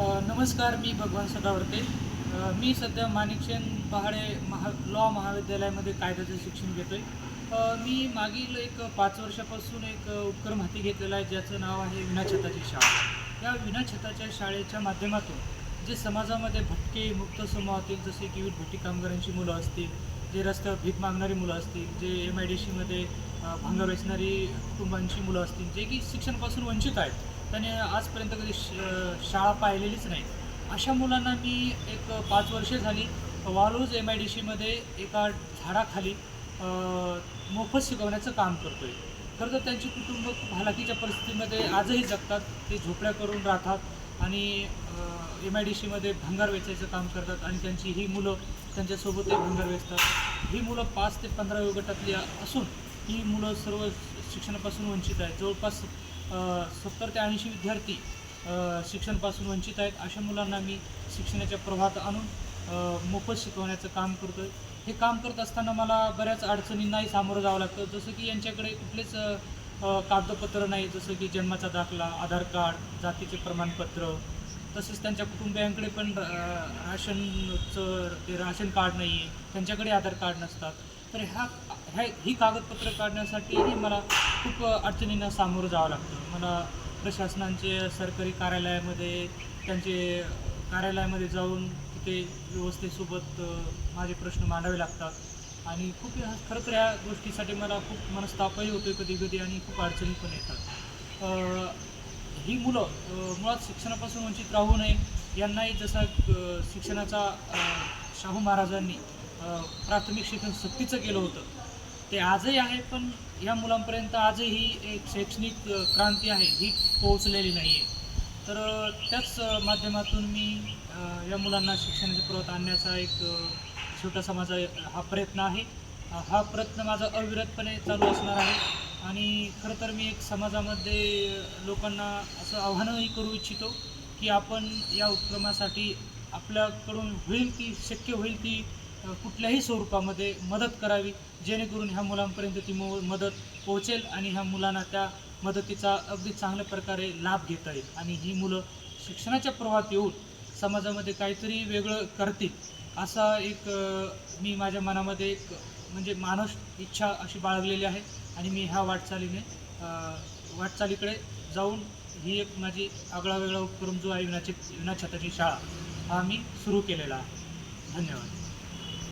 नमस्कार मी भगवान सदावर्ते. मी सध्या माणिकचंद पहाडे महा लॉ महाविद्यालयामध्ये कायद्याचं शिक्षण घेतो आहे मी मागील एक पाच वर्षापासून एक उपक्रम हाती घेतलेला आहे ज्याचं नाव आहे विनाछताची शाळा. या विनाछताच्या शाळेच्या माध्यमातून जे समाजामध्ये भटके मुक्त समूहातील जसे की भट्टी कामगारांची मुलं असतील जे रस्त्यावर भीक मागणारी मुलं असतील जे एम आय डी सीमध्ये भांग वेचणारी कुटुंबांची मुलं असतील जे की शिक्षणापासून वंचित आहेत त्याने आजपर्यंत कधी श शाळा पाहिलेलीच नाही. अशा मुलांना मी एक पाच वर्षे झाली. वालूज एम आय डी सीमध्ये एका झाडाखाली मोफत शिकवण्याचं काम करतो आहे खरं तर त्यांची कुटुंब खूप हालाकीच्या परिस्थितीमध्ये आजही जगतात. ते झोपड्या करून राहतात आणि एम आय डी सीमध्ये भंगार वेचायचं काम करतात आणि त्यांची ही मुलं त्यांच्यासोबतही भंगार वेचतात. ही मुलं पाच ते पंधरा गटातली असून ही मुलं सर्व शिक्षणापासून वंचित आहेत. जवळपास सत्तर ते ऐंशी विद्यार्थी शिक्षणापासून वंचित आहेत. अशा मुलांना मी शिक्षणाच्या प्रवाहात आणून मोफत शिकवण्याचं काम करतो आहे हे काम करत असताना मला बऱ्याच अडचणींनाही सामोरं जावं लागतं. जसं की यांच्याकडे कुठलेच कागदपत्र नाही. जसं की जन्माचा दाखला आधार कार्ड जातीचे प्रमाणपत्र. तसेच त्यांच्या कुटुंबियांकडे पण राशनचं ते राशन कार्ड नाही आहे त्यांच्याकडे आधार कार्ड नसतात. तर ह्या ह्या ही कागदपत्र काढण्यासाठीही मला खूप अडचणींना सामोरं जावं लागतं. मला प्रशासनांचे सरकारी कार्यालयामध्ये त्यांचे कार्यालयामध्ये जाऊन तिथे व्यवस्थेसोबत माझे प्रश्न मांडावे लागतात. आणि खूप ह्या- खरं तर ह्या गोष्टीसाठी मला खूप मनस्तापही होतो कधी कधी आणि खूप अडचणी पण येतात. ही मुलं मुळात शिक्षणापासून वंचित राहू नये यांनाही जसा शिक्षणाचा शाहू महाराजांनी प्राथमिक शिक्षण सक्तीचं केलं होतं ते आजही आहे पण या मुलांपर्यंत आजही एक शैक्षणिक क्रांती आहे ही पोहोचलेली नाही आहे तर त्याच माध्यमातून मी या मुलांना शिक्षणाच्या पुरवत आणण्याचा एक छोटासा माझा हा प्रयत्न आहे. हा प्रयत्न माझा अविरतपणे चालू असणार आहे. आणि खरं तर मी एक समाजामध्ये लोकांना असं आव्हानही करू इच्छितो की आपण या उपक्रमासाठी आपल्याकडून होईल ती शक्य होईल ती कुठल्याही स्वरूपामध्ये मदत करावी जेणेकरून ह्या मुलांपर्यंत ती मो मदत पोहोचेल आणि ह्या मुलांना त्या मदतीचा अगदी चांगल्या प्रकारे लाभ घेता येईल. आणि ही मुलं शिक्षणाच्या प्रवाहात येऊन समाजामध्ये काहीतरी वेगळं करतील असा एक मी माझ्या मनामध्ये एक म्हणजे मानस इच्छा अशी बाळगलेली आहे. आणि मी ह्या वाटचालीने वाटचालीकडे जाऊन ही एक माझी आगळा वेगळा उपक्रम जो आहे विनाची विनाछताची शाळा हा मी सुरू केलेला आहे. धन्यवाद.